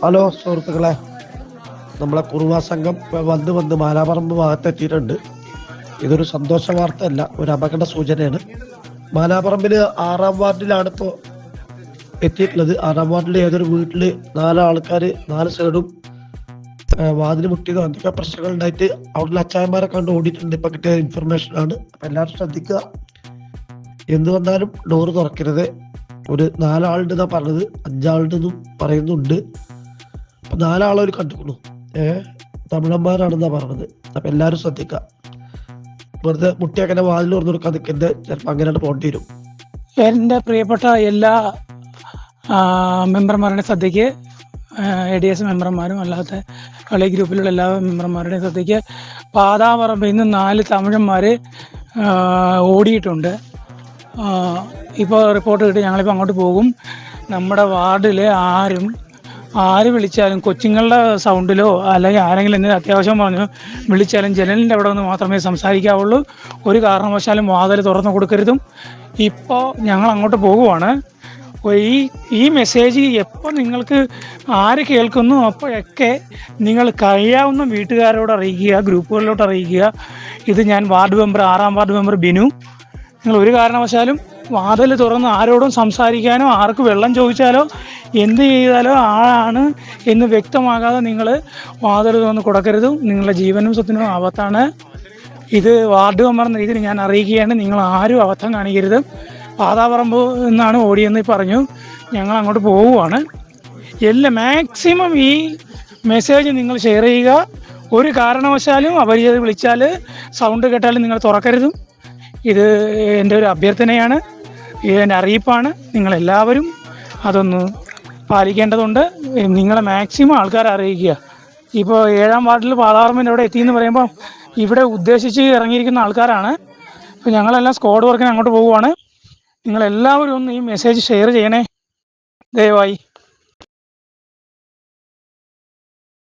Hello സുഹൃത്തുക്കളെ. നമ്മളെ കുറുവ സംഘം വന്ന് വന്ന് മാലാപറമ്പ് ഭാഗത്തെത്തിയിട്ടുണ്ട്. ഇതൊരു സന്തോഷ വാർത്തയല്ല ഒരു അപകട സൂചനയാണ്. മാലാപറമ്പിൽ ആറാം വാർഡിലാണ് ഇപ്പോൾ എത്തിയിട്ടുള്ളത്. ആറാം വാർഡിൽ ഏതൊരു വീട്ടിൽ നാലാൾക്കാർ നാല് സൈഡും വാതിൽ മുട്ടിയതോ എന്തൊക്കെ പ്രശ്നങ്ങൾ ഉണ്ടായിട്ട് അവിടുള്ള അച്ചായന്മാരെ കണ്ട് ഓടിയിട്ടുണ്ട്. ഇപ്പം കിട്ടിയ ഇൻഫർമേഷൻ ആണ്. അപ്പം എല്ലാവരും ശ്രദ്ധിക്കുക. എന്ത് വന്നാലും ഡോറ് തുറക്കരുത്. ഒരു നാലാളുണ്ടെന്നാണ് പറഞ്ഞത്. അഞ്ചാളുണ്ടെന്നും പറയുന്നുണ്ട്. അപ്പൊ നാലാളെ ഒരു കണ്ടുക്കുന്നു ഏഹ് തമിഴന്മാരാണെന്നാ പറഞ്ഞത്. അപ്പൊ എല്ലാരും ശ്രദ്ധിക്കുക വെറുതെ മുട്ടിയങ്ങനെ വാതിൽ തുറന്നു കൊടുക്കാൻ നിൽക്കുന്നത് ചിലപ്പോ അങ്ങനെ പോകേണ്ടി വരും. എന്റെ പ്രിയപ്പെട്ട എല്ലാ മെമ്പർമാരുടെ ശ്രദ്ധയ്ക്ക് എ ഡി എസ് മെമ്പർമാരും അല്ലാത്ത കളി ഗ്രൂപ്പിലുള്ള എല്ലാ മെമ്പർമാരുടെയും ശ്രദ്ധയ്ക്ക് പാതാപറമ്പിൽ നിന്ന് നാല് തമിഴന്മാർ ഓടിയിട്ടുണ്ട്. ഇപ്പോൾ റിപ്പോർട്ട് കിട്ടി. ഞങ്ങളിപ്പോൾ അങ്ങോട്ട് പോകും. നമ്മുടെ വാർഡിൽ ആരും ആര് വിളിച്ചാലും കൊച്ചുങ്ങളുടെ സൗണ്ടിലോ അല്ലെങ്കിൽ ആരെങ്കിലും എന്തെങ്കിലും അത്യാവശ്യം പറഞ്ഞു വിളിച്ചാലും ജനലിന്റെ അവിടെ നിന്ന് മാത്രമേ സംസാരിക്കാവുള്ളൂ. ഒരു കാരണവശാലും വാതിൽ തുറന്നു കൊടുക്കരുതും. ഇപ്പോൾ ഞങ്ങൾ അങ്ങോട്ട് പോകുവാണ്. ഈ ഈ മെസ്സേജ് എപ്പോൾ നിങ്ങൾക്ക് ആര് കേൾക്കുന്നു അപ്പോഴൊക്കെ നിങ്ങൾ കഴിയാവുന്ന വീട്ടുകാരോട് അറിയിക്കുക ഗ്രൂപ്പുകളിലോട്ട് അറിയിക്കുക. ഇത് ഞാൻ വാർഡ് മെമ്പർ ആറാം വാർഡ് മെമ്പർ ബിനു. നിങ്ങൾ ഒരു കാരണവശാലും വാതിൽ തുറന്ന് ആരോടും സംസാരിക്കാനോ ആർക്ക് വെള്ളം ചോദിച്ചാലോ എന്ത് ചെയ്താലോ ആളാണ് എന്ന് വ്യക്തമാകാതെ നിങ്ങൾ വാതിൽ കൊടുക്കരുത്. നിങ്ങളുടെ ജീവനും സ്വത്തിനും ആപത്താണ്. ഇത് വാർഡ് മെമ്പർ എന്ന രീതിയിൽ ഞാൻ അറിയിക്കുകയാണ്. നിങ്ങൾ ആരും അബദ്ധം കാണിക്കരുത്. പാതാപറമ്പ് എന്നാണ് ഓടിയെന്ന് പറഞ്ഞു. ഞങ്ങൾ അങ്ങോട്ട് പോവുകയാണ്. എല്ലാം മാക്സിമം ഈ മെസ്സേജ് നിങ്ങൾ ഷെയർ ചെയ്യുക. ഒരു കാരണവശാലും അപരിചിതർ വിളിച്ചാൽ സൗണ്ട് കേട്ടാലും നിങ്ങൾ തുറക്കരുതും. ഇത് എന്റെ ഒരു അഭ്യർത്ഥനയാണ്. ഇത് എന്റെ അറിയിപ്പാണ്. നിങ്ങളെല്ലാവരും അതൊന്ന് പാലിക്കേണ്ടതുണ്ട്. നിങ്ങളെ മാക്സിമം ആൾക്കാരെ അറിയിക്കുക. ഇപ്പോൾ ഏഴാം വാർഡിൽ പാതാറമ്പിന്റെ അവിടെ എത്തിയെന്ന് പറയുമ്പോൾ ഇവിടെ ഉദ്ദേശിച്ച് ഇറങ്ങിയിരിക്കുന്ന ആൾക്കാരാണ്. അപ്പോൾ ഞങ്ങളെല്ലാം സ്ക്വാഡ് വർക്കിന് അങ്ങോട്ട് പോവുകയാണ്. നിങ്ങളെല്ലാവരും ഒന്ന് ഈ മെസ്സേജ് ഷെയർ ചെയ്യണേ. ദയവായി.